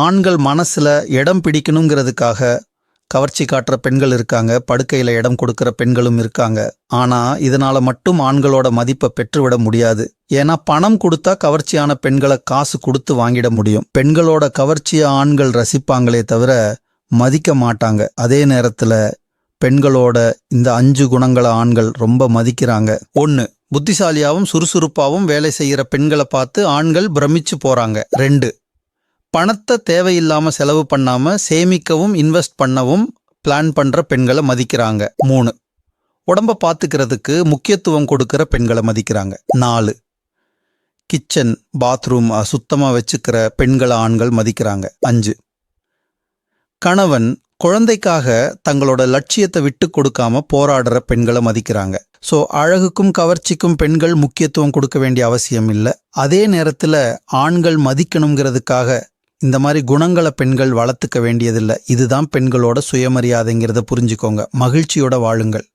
ஆண்கள் மனசுல இடம் பிடிக்கணுங்கிறதுக்காக கவர்ச்சி காட்டுற பெண்கள் இருக்காங்க படுக்கையில் இடம் கொடுக்குற பெண்களும் இருக்காங்க. ஆனால் இதனால் மட்டும் ஆண்களோட மதிப்பை பெற்றுவிட முடியாது. ஏன்னா பணம் கொடுத்தா கவர்ச்சியான பெண்களை காசு கொடுத்து வாங்கிட முடியும். பெண்களோட கவர்ச்சியை ஆண்கள் ரசிப்பாங்களே தவிர மதிக்க மாட்டாங்க. அதே நேரத்தில் பெண்களோட இந்த அஞ்சு குணங்களை ஆண்கள் ரொம்ப மதிக்கிறாங்க. ஒன்று புத்திசாலியாகவும் சுறுசுறுப்பாகவும் வேலை செய்கிற பெண்களை பார்த்து ஆண்கள் பிரமிச்சு போகிறாங்க ரெண்டு பணத்தை தேவையில்லாமல் செலவு பண்ணாமல் சேமிக்கவும் இன்வெஸ்ட் பண்ணவும் பிளான் பண்ணுற பெண்களை மதிக்கிறாங்க. மூணு உடம்ப பார்த்துக்கிறதுக்கு முக்கியத்துவம் கொடுக்குற பெண்களை மதிக்கிறாங்க. நாலு கிச்சன் பாத்ரூம் சுத்தமாக வச்சுக்கிற பெண்களை ஆண்கள் மதிக்கிறாங்க. அஞ்சு கணவன் குழந்தைக்காக தங்களோட லட்சியத்தை விட்டு கொடுக்காம போராடுற பெண்களை மதிக்கிறாங்க. ஸோ அழகுக்கும் கவர்ச்சிக்கும் பெண்கள் முக்கியத்துவம் கொடுக்க வேண்டிய அவசியம் இல்லை. அதே நேரத்தில் ஆண்கள் மதிக்கணுங்கிறதுக்காக இந்த மாதிரி குணங்களை பெண்கள் வளர்த்துக்க வேண்டியதில்லை. இதுதான் பெண்களோட சுயமரியாதைங்கிறத புரிஞ்சுக்கோங்க. மகிழ்ச்சியோட வாழுங்கள்.